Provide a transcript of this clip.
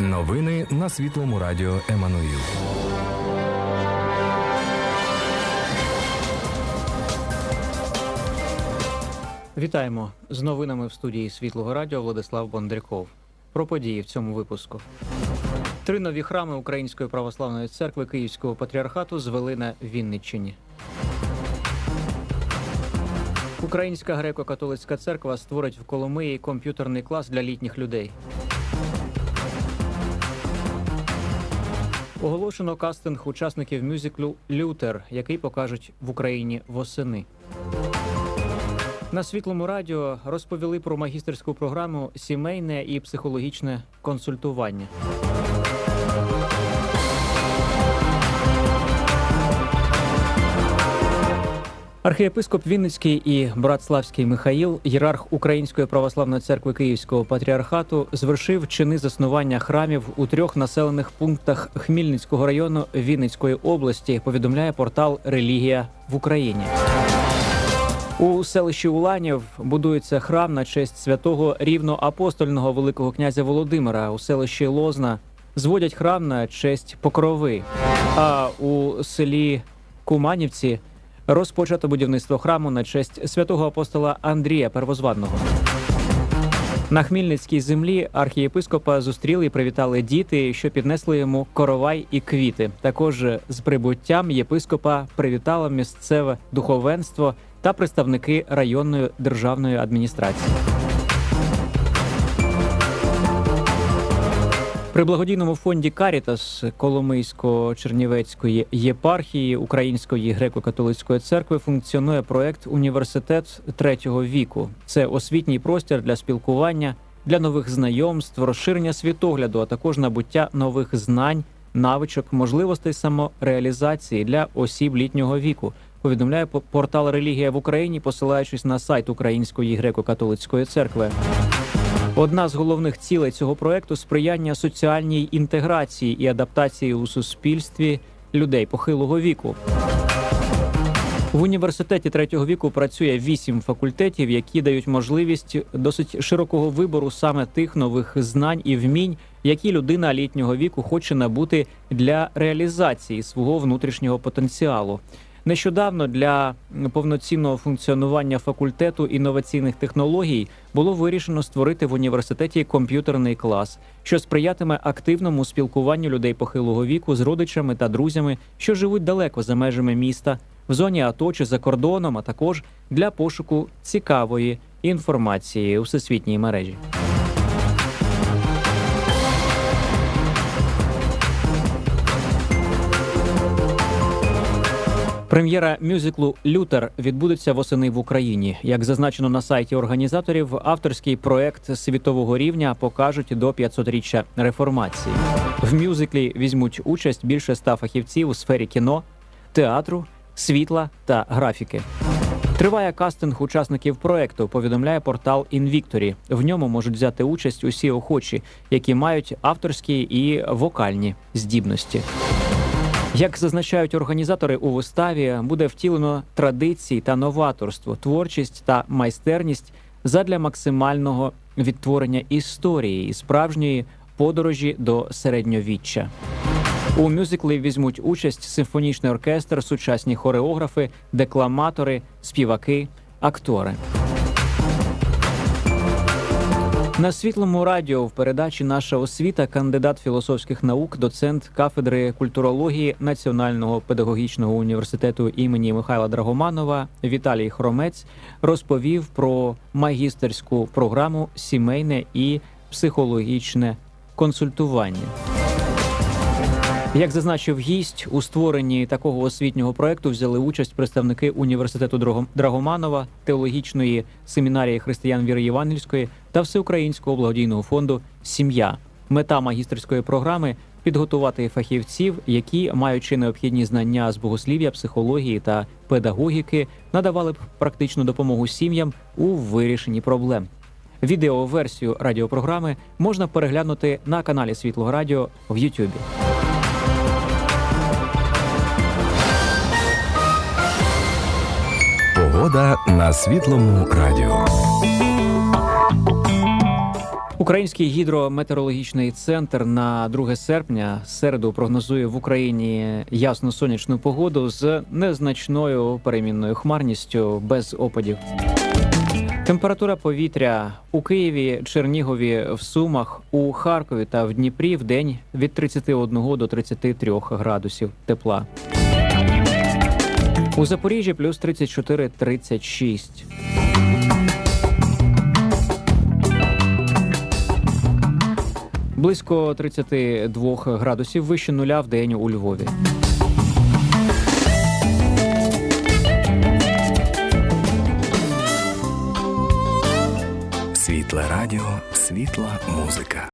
Новини на світлому радіо Еммануїл. Вітаємо з новинами в студії Світлого Радіо Владислав Бондряков. Про події в цьому випуску. Три нові храми Української православної церкви Київського патріархату звели на Вінниччині. Українська греко-католицька церква створить в Коломиї комп'ютерний клас для літніх людей. Оголошено кастинг учасників мюзиклю Лютер, який покажуть в Україні восени. На світлому радіо розповіли про магістерську програму сімейне і психологічне консультування. Архієпископ Вінницький і брат Славський Михаїл, єрарх Української православної церкви Київського патріархату, звершив чини заснування храмів у трьох населених пунктах Хмільницького району Вінницької області. Повідомляє портал Релігія в Україні. У селищі Уланів будується храм на честь святого рівноапостольного великого князя Володимира. У селищі Лозна зводять храм на честь Покрови. А у селі Куманівці розпочато будівництво храму на честь святого апостола Андрія Первозванного. На Хмільницькій землі архієпископа зустріли і привітали діти, що піднесли йому коровай і квіти. Також з прибуттям єпископа привітало місцеве духовенство та представники районної державної адміністрації. При благодійному фонді Карітас Коломийсько-Чернівецької єпархії Української греко-католицької церкви функціонує проект Університет третього віку. Це освітній простір для спілкування, для нових знайомств, розширення світогляду, а також набуття нових знань, навичок, можливостей самореалізації для осіб літнього віку. Повідомляє по- портал Релігія в Україні, посилаючись на сайт Української греко-католицької церкви. Одна з головних цілей цього проекту сприяння соціальній інтеграції і адаптації у суспільстві людей похилого віку. В університеті третього віку працює вісім факультетів, які дають можливість досить широкого вибору саме тих нових знань і вмінь, які людина літнього віку хоче набути для реалізації свого внутрішнього потенціалу. Нещодавно для повноцінного функціонування факультету інноваційних технологій було вирішено створити в університеті комп'ютерний клас, що сприятиме активному спілкуванню людей похилого віку з родичами та друзями, що живуть далеко за межами міста, в зоні АТО чи за кордоном, а також для пошуку цікавої інформації у всесвітній мережі. Прем'єра мюзиклу Лютер відбудеться восени в Україні. Як зазначено на сайті організаторів, авторський проект світового рівня покажуть до 500-річчя реформації. В мюзиклі візьмуть участь більше ста фахівців у сфері кіно, театру, світла та графіки. Триває кастинг учасників проекту. Повідомляє портал Invictory. В ньому можуть взяти участь усі охочі, які мають авторські і вокальні здібності. Як зазначають організатори у виставі, буде втілено традиції та новаторство, творчість та майстерність задля максимального відтворення історії і справжньої подорожі до середньовіччя. У мюзиклі візьмуть участь симфонічний оркестр, сучасні хореографи, декламатори, співаки, актори. На світлому радіо в передачі Наша освіта кандидат філософських наук, доцент кафедри культурології Національного педагогічного університету імені Михайла Драгоманова Віталій Хромець розповів про магістерську програму сімейне і психологічне консультування. Як зазначив гість, у створенні такого освітнього проекту взяли участь представники університету Драгоманова, теологічної семінарії християн віри Євангельської та всеукраїнського благодійного фонду Сім'я. Мета магістерської програми підготувати фахівців, які, маючи необхідні знання з богослів'я, психології та педагогіки, надавали б практичну допомогу сім'ям у вирішенні проблем. Відеоверсію радіопрограми можна переглянути на каналі Світлого Радіо в Ютубі. Погода на світлому радіо. Український гідрометеорологічний центр на 2 серпня середу прогнозує в Україні ясну сонячну погоду з незначною перемінною хмарністю без опадів. Температура повітря у Києві, Чернігові, в Сумах, у Харкові та в Дніпрі в день від 31 до 33 градусів тепла. У Запоріжжі плюс 34-36. Близько 32 градусів вище нуля в день у Львові. Світле радіо, світла музика.